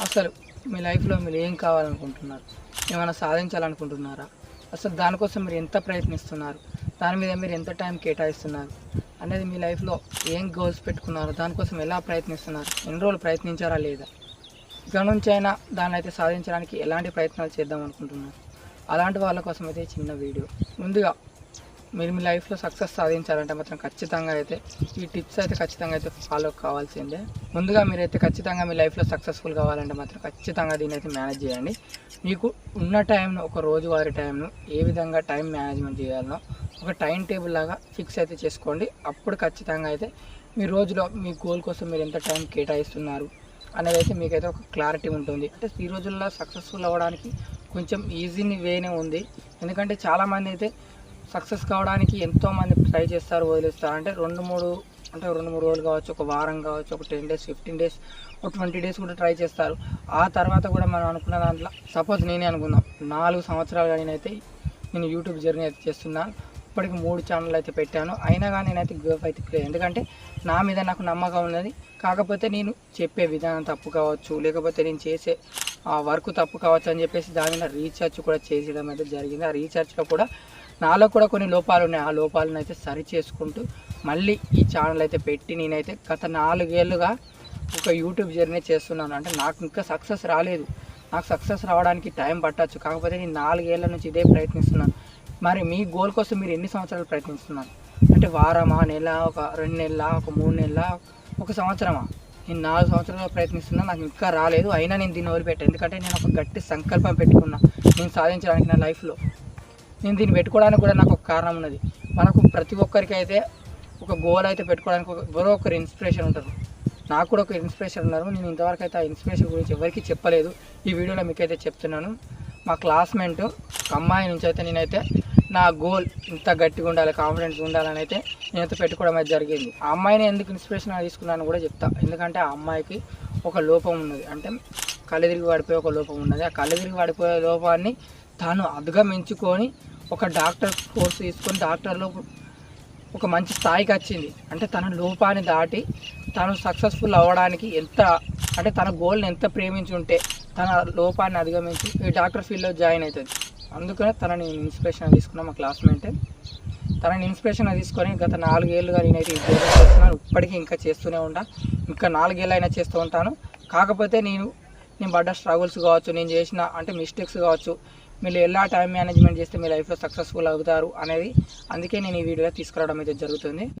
అసలు మీ లైఫ్లో మీరు ఏం కావాలనుకుంటున్నారు? ఏమైనా సాధించాలనుకుంటున్నారా? అసలు దానికోసం మీరు ఎంత ప్రయత్నిస్తున్నారు? దాని మీద మీరు ఎంత టైం కేటాయిస్తున్నారు? అనేది మీ లైఫ్లో ఏం గోల్స్ పెట్టుకున్నారు? దానికోసం ఎలా ప్రయత్నిస్తున్నారు? ఎన్ని రోజులు ప్రయత్నించారా లేదా? ఇక నుంచి అయినా దాన్ని అయితే సాధించడానికి ఎలాంటి ప్రయత్నాలు చేద్దాం అనుకుంటున్నారు? అలాంటి వాళ్ళ కోసం అయితే చిన్న వీడియో. ముందుగా మీరు మీ లైఫ్లో సక్సెస్ సాధించాలంటే మాత్రం ఖచ్చితంగా అయితే ఈ టిప్స్ అయితే ఖచ్చితంగా అయితే ఫాలో కావాల్సిందే. ముందుగా మీరైతే ఖచ్చితంగా మీ లైఫ్లో సక్సెస్ఫుల్ కావాలంటే మాత్రం ఖచ్చితంగా దీన్ని అయితే మేనేజ్ చేయండి. మీకు ఉన్న టైంను ఒక రోజువారీ టైంను ఏ విధంగా టైం మేనేజ్మెంట్ చేయాలనో ఒక టైం టేబుల్ లాగా ఫిక్స్ అయితే చేసుకోండి. అప్పుడు ఖచ్చితంగా అయితే మీ రోజులో మీ గోల్ కోసం మీరు ఎంత టైం కేటాయిస్తున్నారు అనేది అయితే మీకైతే ఒక క్లారిటీ ఉంటుంది. అంటే ఈ రోజుల్లో సక్సెస్ఫుల్ అవ్వడానికి కొంచెం ఈజీని వేనే ఉంది. ఎందుకంటే చాలామంది అయితే సక్సెస్ కావడానికి ఎంతోమంది ట్రై చేస్తారు వదిలేస్తారు. అంటే రెండు మూడు అంటే రెండు మూడు రోజులు కావచ్చు ఒక వారం కావచ్చు ఒక టెన్ డేస్ ఫిఫ్టీన్ డేస్ ఒక ట్వంటీ డేస్ కూడా ట్రై చేస్తారు. ఆ తర్వాత కూడా మనం అనుకున్న దాంట్లో సపోజ్ నేనే అనుకుందాం నాలుగు సంవత్సరాలుగా నేనైతే నేను యూట్యూబ్ జర్నీ అయితే చేస్తున్నాను ఇప్పటికి మూడు ఛానల్ అయితే పెట్టాను. అయినా కానీ నేనైతే గ్రోఫ్ అయితే క్లియర్ ఎందుకంటే నా మీద నాకు నమ్మకం ఉన్నది. కాకపోతే నేను చెప్పే విధానం తప్పు కావచ్చు లేకపోతే నేను చేసే ఆ వర్క్ తప్పు కావచ్చు అని చెప్పేసి దాని మీద రీఛార్జ్ కూడా చేసేయడం అయితే జరిగింది. ఆ రీఛార్జ్లో కూడా నాలో కూడా కొన్ని లోపాలు ఉన్నాయి. ఆ లోపాలను అయితే సరి చేసుకుంటూ మళ్ళీ ఈ ఛానల్ అయితే పెట్టి నేనైతే గత నాలుగేళ్ళుగా ఒక యూట్యూబ్ జర్నీ చేస్తున్నాను. అంటే నాకు ఇంకా సక్సెస్ రాలేదు. నాకు సక్సెస్ రావడానికి టైం పట్టచ్చు. కాకపోతే నేను నాలుగేళ్ళ నుంచి ఇదే ప్రయత్నిస్తున్నాను. మరి మీ గోల్ కోసం మీరు ఎన్ని సంవత్సరాలు ప్రయత్నిస్తున్నారు? అంటే వారమా నెల ఒక రెండు నెలల ఒక మూడు నెలల ఒక సంవత్సరమా? నేను నాలుగు సంవత్సరాలు ప్రయత్నిస్తున్నా. నాకు ఇంకా రాలేదు. అయినా నేను దీన్ని వదిలిపెట్టాను ఎందుకంటే నేను ఒక గట్టి సంకల్పం పెట్టుకున్నా. నేను సాధించడానికి నా లైఫ్లో నేను దీన్ని పెట్టుకోవడానికి కూడా నాకు ఒక కారణం ఉన్నది. మనకు ప్రతి ఒక్కరికి అయితే ఒక గోల్ అయితే పెట్టుకోవడానికి ఒక ఎవరో ఒకరు ఇన్స్పిరేషన్ ఉంటారు. నాకు కూడా ఒక ఇన్స్పిరేషన్ ఉన్నారు. నేను ఇంతవరకు అయితే ఆ ఇన్స్పిరేషన్ గురించి ఎవరికి చెప్పలేదు. ఈ వీడియోలో మీకైతే చెప్తున్నాను. మా క్లాస్మేట్ ఒక అమ్మాయి నుంచి అయితే నేనైతే నా గోల్ ఇంత గట్టిగా ఉండాలి కాన్ఫిడెన్స్ ఉండాలని అయితే నేనైతే పెట్టుకోవడం అయితే జరిగింది. ఆ అమ్మాయిని ఎందుకు ఇన్స్పిరేషన్ తీసుకున్నాను కూడా చెప్తా. ఎందుకంటే ఆ అమ్మాయికి ఒక లోపం ఉన్నది. అంటే కళ్ళెదిరిగి పడిపోయే ఒక లోపం ఉన్నది. ఆ కళ్ళెదిరిగి పడిపోయే లోపాన్ని తాను అధిగమించుకొని ఒక డాక్టర్ కోర్సు తీసుకొని డాక్టర్లో ఒక మంచి స్థాయికి వచ్చింది. అంటే తన లోపాన్ని దాటి తను సక్సెస్ఫుల్ అవ్వడానికి ఎంత అంటే తన గోల్ని ఎంత ప్రేమించి ఉంటే తన లోపాన్ని అధిగమించి ఈ డాక్టర్ ఫీల్డ్లో జాయిన్ అవుతుంది. అందుకనే తనని ఇన్స్పిరేషన్ తీసుకున్నా మా క్లాస్మేట్. తనని ఇన్స్పిరేషన్ తీసుకొని గత నాలుగేళ్ళుగా నేనైతే ఉద్యోగం చేస్తున్నాను. ఇప్పటికీ ఇంకా చేస్తూనే ఉంటా. ఇంకా నాలుగేళ్ళు అయినా చేస్తూ ఉంటాను. కాకపోతే నేను నేను పడ్డ స్ట్రగుల్స్ కావచ్చు నేను చేసిన అంటే మిస్టేక్స్ కావచ్చు మీరు ఎలా టైం మేనేజ్మెంట్ చేస్తే మీ లైఫ్లో సక్సెస్ఫుల్ అవుతారు అనేది అందుకే నేను ఈ వీడియోలో తీసుకురావడం అయితే జరుగుతుంది.